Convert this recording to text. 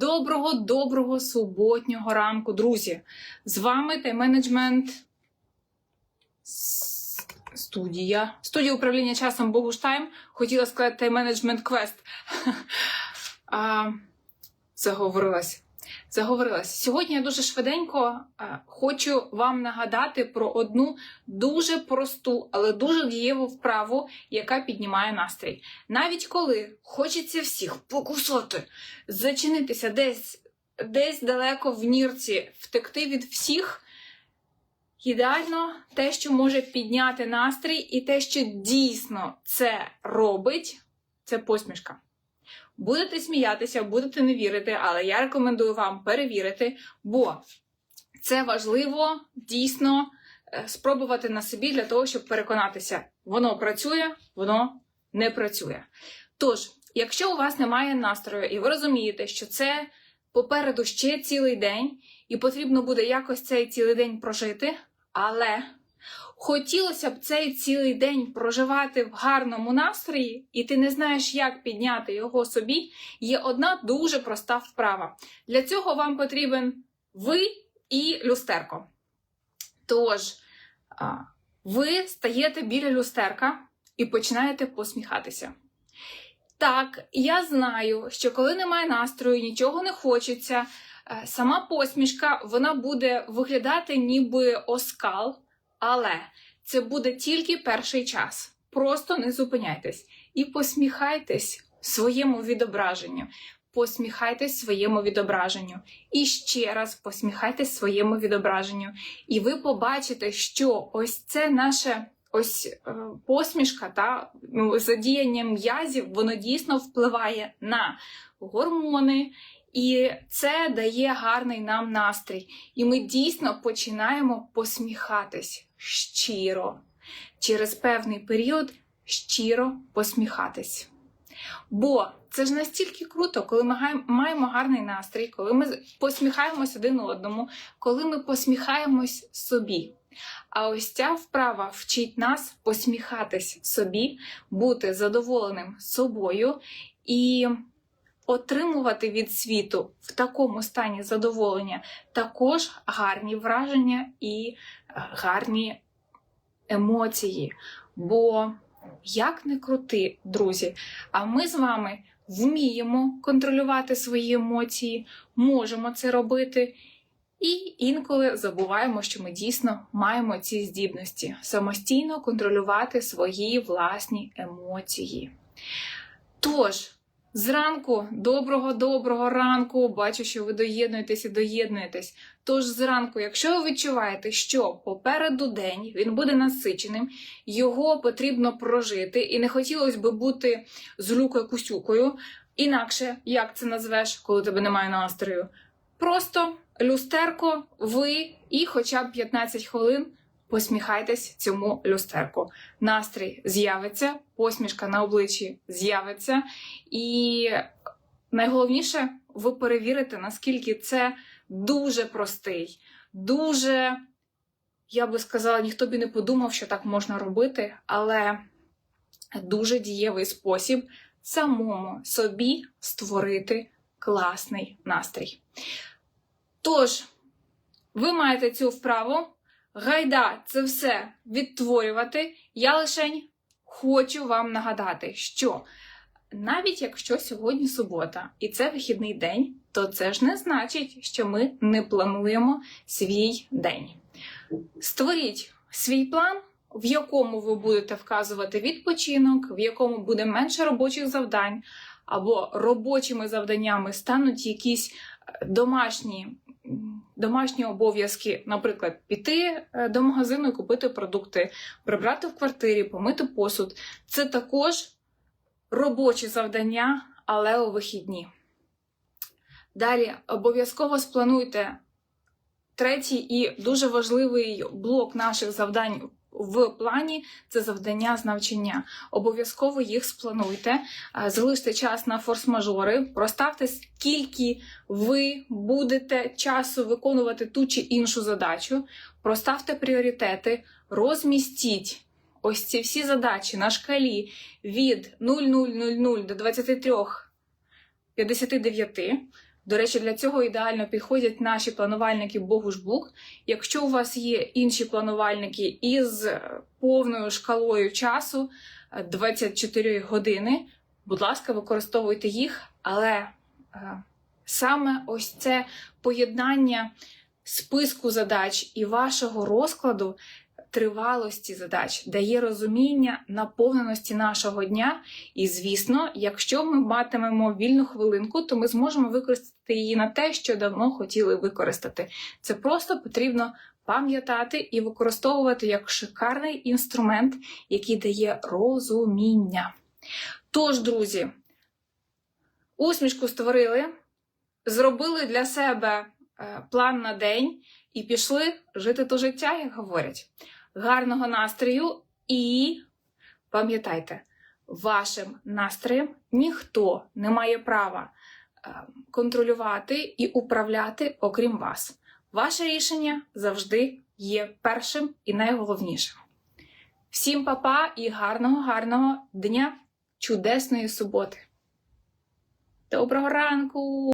Доброго, доброго суботнього ранку, друзі! З вами тайм-менеджмент студія. Студія управління часом Богуштайм. Хотіла сказати тайм-менеджмент квест. Заговорилась. Заговорилась. Сьогодні я дуже швиденько е, хочу вам нагадати про одну дуже просту, але дуже дієву вправу, яка піднімає настрій. Навіть коли хочеться всіх покусати, зачинитися десь, десь далеко в нірці, втекти від всіх. Ідеально те, що може підняти настрій, і те, що дійсно це робить, це посмішка. Будете сміятися, будете не вірити, але я рекомендую вам перевірити, бо це важливо дійсно е, спробувати на собі для того, щоб переконатися, воно працює, воно не працює. Тож, якщо у вас немає настрою, і ви розумієте, що це попереду ще цілий день, і потрібно буде якось цей цілий день прожити, але хотілося б цей цілий день проживати в гарному настрої, і ти не знаєш, як підняти його собі, є одна дуже проста вправа. Для цього вам потрібен ви і люстерко. Тож, ви стаєте біля люстерка і починаєте посміхатися. Так, я знаю, що коли немає настрою, нічого не хочеться, е, сама посмішка вона буде виглядати ніби оскал, але це буде тільки перший час. Просто не зупиняйтесь і посміхайтесь своєму відображенню. Посміхайтесь своєму відображенню. І ще раз посміхайтесь своєму відображенню. І ви побачите, що ось це наше ось е, посмішка та ну, задіяння м'язів, воно дійсно впливає на гормони, і це дає гарний нам настрій. І ми дійсно починаємо посміхатись щиро. Через певний період щиро посміхатись. Бо це ж настільки круто, коли ми маємо гарний настрій, коли ми посміхаємось один одному, коли ми посміхаємось собі. А ось ця вправа вчить нас посміхатись собі, бути задоволеним собою і отримувати від світу в такому стані задоволення також гарні враження і е, гарні емоції. Бо як не крути, друзі, а ми з вами вміємо контролювати свої емоції, можемо це робити. І інколи забуваємо, що ми дійсно маємо ці здібності самостійно контролювати свої власні емоції. Тож, зранку, доброго доброго ранку, бачу, що ви доєднуєтесь і доєднуєтесь. Тож зранку, якщо ви відчуваєте, що попереду день він буде насиченим, його потрібно прожити, і не хотілося би бути злюкою кусюкою. Інакше, як це назвеш, коли тебе немає настрою? Просто люстерко, ви і хоча б 15 хвилин посміхайтесь цьому люстерку. Настрій з'явиться, посмішка на обличчі з'явиться, і найголовніше, ви перевірите, наскільки це дуже простий, дуже, я би сказала, ніхто б не подумав, що так можна робити, але дуже дієвий спосіб самому собі створити класний настрій. Тож, ви маєте цю вправу. Гайда це все відтворювати. Я лише хочу вам нагадати, що навіть якщо сьогодні субота і це вихідний день, то це ж не значить, що ми не плануємо свій день. Створіть свій план, в якому ви будете вказувати відпочинок, в якому буде менше робочих завдань, або робочими завданнями стануть якісь е, домашні домашні обов'язки, наприклад, піти е, до магазину і купити продукти, прибрати в квартирі, помити посуд. Це також робочі завдання, але у вихідні. Далі обов'язково сплануйте третій і дуже важливий блок наших завдань в плані це завдання з навчання. Обов'язково їх сплануйте, е, залиште час на форс-мажори, проставте скільки ви будете часу виконувати ту чи іншу задачу, проставте пріоритети, розмістіть ось ці всі задачі на шкалі від 0000 до 23.59. До речі, для цього ідеально підходять наші планувальники Богушбук. Якщо у вас є інші планувальники із е, повною шкалою часу е, 24 години, будь ласка, використовуйте їх, але е, саме ось це поєднання списку задач і вашого розкладу тривалості задач дає розуміння наповненості нашого дня. І, звісно, якщо ми матимемо вільну хвилинку, то ми зможемо використати її на те, що давно хотіли використати. Це просто потрібно пам'ятати і використовувати як шикарний інструмент, який дає розуміння. Тож, друзі, усмішку створили, зробили для себе е, план на день і пішли жити то життя, як говорять. Гарного настрою і пам'ятайте, вашим настроєм ніхто не має права е, контролювати і управляти, окрім вас. Ваше рішення завжди є першим і найголовнішим. Всім па-па і гарного, гарного дня, чудесної суботи! Доброго ранку!